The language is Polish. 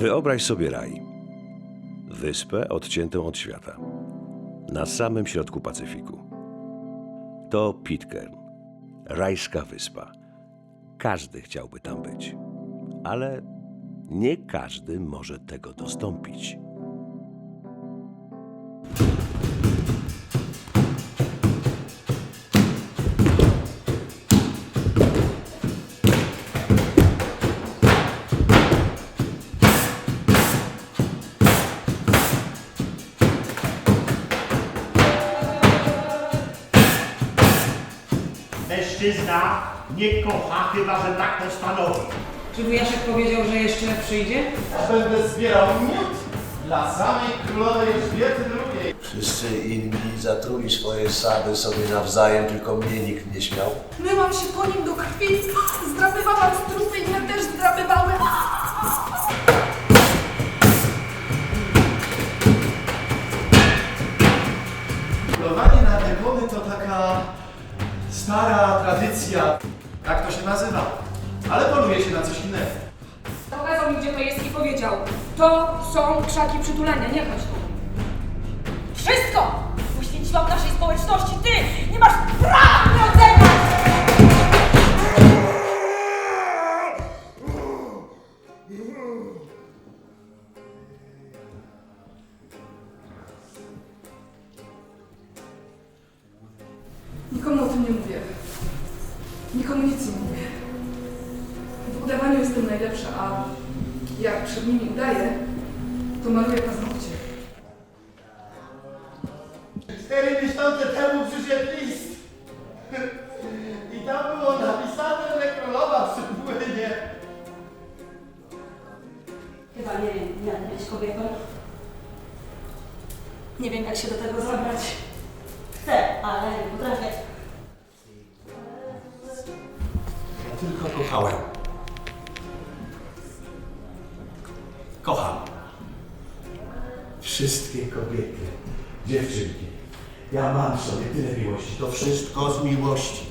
Wyobraź sobie raj. Wyspę odciętą od świata. Na samym środku Pacyfiku. To Pitcairn. Rajska wyspa. Każdy chciałby tam być. Ale nie każdy może tego dostąpić. Mężczyzna nie kocha, chyba że tak postanowi. Czy wujaszek powiedział, że jeszcze przyjdzie? Będę zbierał miód dla samej królowej Elżbiety II. Wszyscy inni zatruli swoje sady sobie nawzajem, tylko mnie nikt nie śmiał. Myłam się po nim do krwi, zdrapywałam strupy i mnie też zdrapywały. Polowanie na demony to taka stara tradycja. Tak to się nazywa. Ale poluje się na coś innego. Pokazał mi, gdzie to jest i powiedział, to są krzaki przytulenia, nie chodź tu. Wszystko poświęciłam naszej społeczności. Ty nie masz prawa tym nie mówię. Nikomu nic nie mówię. W udawaniu jestem najlepsza, a jak przed nimi udaję, to maluję paznokcie. Cztery miesiące temu przyszedł list. I tam było napisane, że królowa przypłynie. Chyba nie wiem, jak być kobietą. Nie wiem, jak się do tego zabrać. Chcę, ale nie potrafię. Tylko kochałem. Kocham. Wszystkie kobiety, dziewczynki. Ja mam w sobie tyle miłości. To wszystko z miłości.